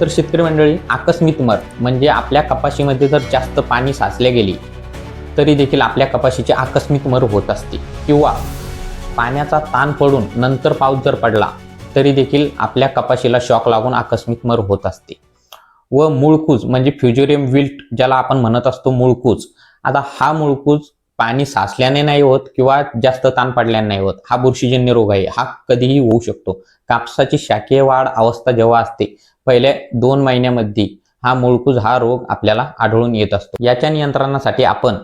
तर शेतकरी मंडळी आकस्मिक मर म्हणजे आपल्या कपाशीमध्ये जर जास्त पाणी साचले गेली तरी देखील आपल्या कपाशीची आकस्मिक मर होत असते. किंवा पाण्याचा ताण पडून नंतर पाऊस जर पडला तरी देखील आपल्या कपाशीला शॉक लागून आकस्मिक मर होत असते. व मुळकूज म्हणजे फ्युजोरियम विल्ट ज्याला आपण म्हणत असतो मुळकूज आता हा मुळकूज पाणी साचल्याने नाही होत किंवा जास्त ताण पडल्याने नाही होत. हा बुरशीजन्य रोग आहे. हा कधीही होऊ शकतो. कापसाची शाकीय वाढ अवस्था जेव्हा असते पहिल्या दोन महिन्यामध्ये हा मुळकूज हा रोग आपल्याला आढळून येत असतो. याच्या नियंत्रणासाठी आपण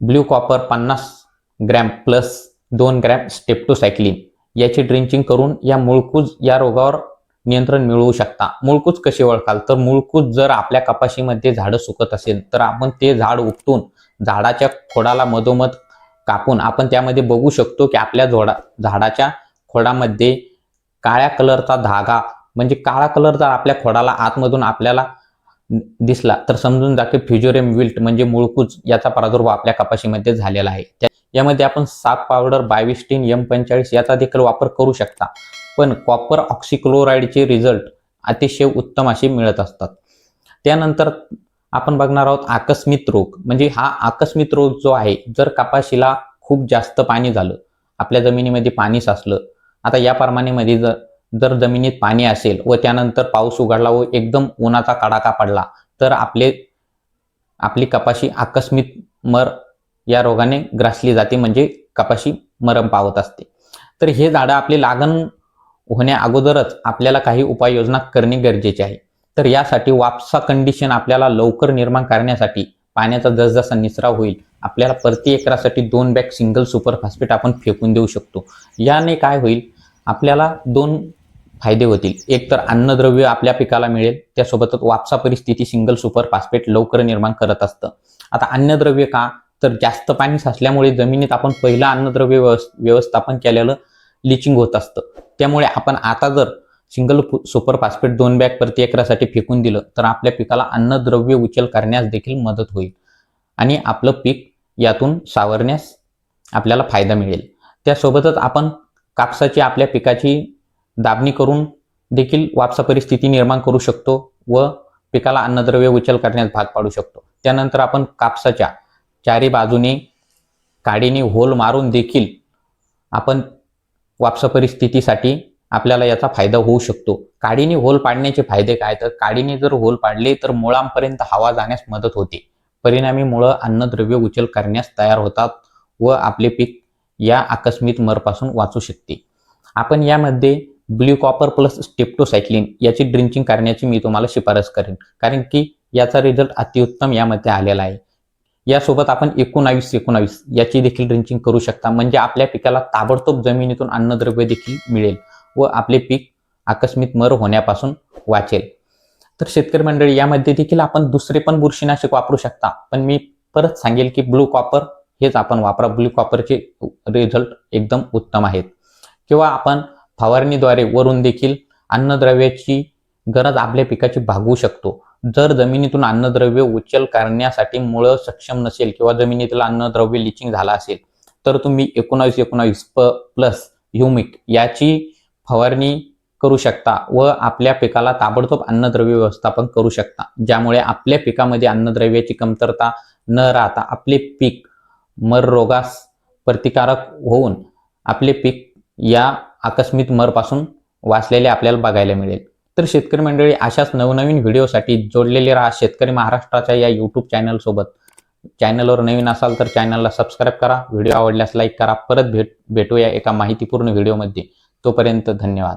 ब्ल्यू कॉपर पन्नास ग्रॅम प्लस दोन ग्रॅम स्टेप्टोसायक्लिन याची ड्रिंचिंग करून या मुळकूज या रोगावर नियंत्रण मिळवू शकता. मुळकूज कसे ओळखाल? तर मुळकूज जर आपल्या कपाशीमध्ये झाडं सुकत असेल तर आपण ते झाड उपटून झाडाच्या खोडाला मधोमध कापून आपण त्यामध्ये बघू शकतो की आपल्या जोडा झाडाच्या खोडामध्ये काळ्या कलरचा धागा म्हणजे काळा कलर जर आपल्या खोडाला आतमधून आपल्याला दिसला तर समजून जा की फ्युजोरियम विल्ट म्हणजे मुळकूच याचा प्रादुर्भाव आपल्या कपाशीमध्ये झालेला आहे. यामध्ये आपण साप पावडर बायविस्टीन एम पंचेचाळीस याचा देखील वापर करू शकता. पण कॉपर ऑक्सिक्लोराईडचे रिझल्ट अतिशय उत्तम असे मिळत असतात. त्यानंतर आपण बघणार आहोत आकस्मिक रोग. म्हणजे हा आकस्मिक रोग जो आहे जर कपाशीला खूप जास्त पाणी झालं आपल्या जमिनीमध्ये पाणी साचलं आता या प्रमाणेमध्ये जर जर जमिनीत पाणी असेल व त्यानंतर पाऊस उघडला व एकदम उन्हाचा कडाका पडला तर आपले आपली कपाशी आकस्मिक मर या रोगाने ग्रासली जाते म्हणजे कपाशी मरम पावत असते. तर हे झाडं आपली लागण होण्या अगोदरच आपल्याला काही उपाययोजना करणे गरजेचे आहे. तर यासाठी वापसा कंडिशन आपल्याला लवकर निर्माण करण्यासाठी पाण्याचा जसजसा निचरा होईल आपल्याला प्रति एकरासाठी दोन बॅग सिंगल सुपर फॉस्फेट आपण फेकून देऊ शकतो. याने काय होईल आपल्याला दोन फायदे होतील. एक तर अन्नद्रव्य आपल्या पिकाला मिळेल. त्यासोबतच वापसा परिस्थिती सिंगल सुपर फॉस्फेट लवकर निर्माण करत असतं. आता अन्नद्रव्य का? तर जास्त पाणी साचल्यामुळे जमिनीत आपण पहिलं अन्नद्रव्य व्यवस्थापन केलेलं लिचिंग होत असतं. त्यामुळे आपण आता जर सिंगल सुपर फॉस्फेट दोन बॅग प्रति एकरासाठी फेकून दिलं तर आपल्या पिकाला अन्नद्रव्य उचल करण्यास देखील मदत होईल. आणि आपलं पीक यातून सावरण्यास आपल्याला फायदा मिळेल. त्यासोबतच आपण कापसाची आपल्या पिकाची दाबणी करून देखील वापसा परिस्थिती निर्माण करू शकतो व पिकाला अन्नद्रव्य उचल करण्यास भाग पाडू शकतो. त्यानंतर आपण कापसाच्या चारी बाजूने काडीने होल मारून देखील आपण वापसा परिस्थितीसाठी आपल्याला याचा फायदा होऊ शकतो. काडीने होल पाडण्याचे फायदे काय? तर काडीने जर होल पाडले तर मुळांपर्यंत हवा जाण्यास मदत होते. परिणामी मुळं अन्नद्रव्य उचल करण्यास तयार होतात व आपले पीक या आकस्मिक मरपासून वाचू शकते. आपण यामध्ये ब्ल्यू कॉपर प्लस स्टेप्टोसायक्लिन याची ड्रिंकिंग करण्याची मी तुम्हाला शिफारस करेन. कारण की याचा रिझल्ट अतिउत्तम यामध्ये आलेला आहे. यासोबत आपण एकोणावीस एकोणावीस याची देखील ड्रिंकिंग करू शकता. म्हणजे आपल्या पिकाला ताबडतोब जमिनीतून अन्नद्रव्य देखील मिळेल व आपले पीक आकस्मिक मर होण्यापासून वाचेल. तर शेतकरी मंडळी यामध्ये देखील आपण दुसरे पण बुरशीनाशक वापरू शकता. पण मी परत सांगेल की ब्लू कॉपर हेच आपण वापरा. ब्लू कॉपरचे रिझल्ट एकदम उत्तम आहेत. किंवा आपण फवारणीद्वारे वरून देखील अन्नद्रव्याची गरज आपल्या पिकाची भागवू शकतो. जर जमिनीतून अन्नद्रव्य उचल करण्यासाठी मुळं सक्षम नसेल किंवा जमिनीतील अन्नद्रव्य लिचिंग झाला असेल तर तुम्ही एकोणावीस एकोणावीस प प्लस ह्युमिक याची फवारणी करू शकता व आपल्या पिकाला ताबडतोब अन्नद्रव्य व्यवस्थापन करू शकता. ज्यामुळे आपल्या पिकामध्ये अन्नद्रव्याची कमतरता न राहता आपले पीक मर रोगास प्रतिकारक होऊन आपले पीक या आकस्मिक मरपासून वाचलेले आपल्याला बघायला मिळेल. तर शेतकरी मंडळी अशाच नवनवीन व्हिडिओसाठी जोडलेले राहा शेतकरी महाराष्ट्राच्या या यूट्यूब चॅनलसोबत चॅनलवर नवीन असाल तर चॅनलला सबस्क्राईब करा. व्हिडिओ आवडल्यास लाईक करा. परत भेट भेटूया एका माहितीपूर्ण व्हिडिओमध्ये तोपर्यंत धन्यवाद.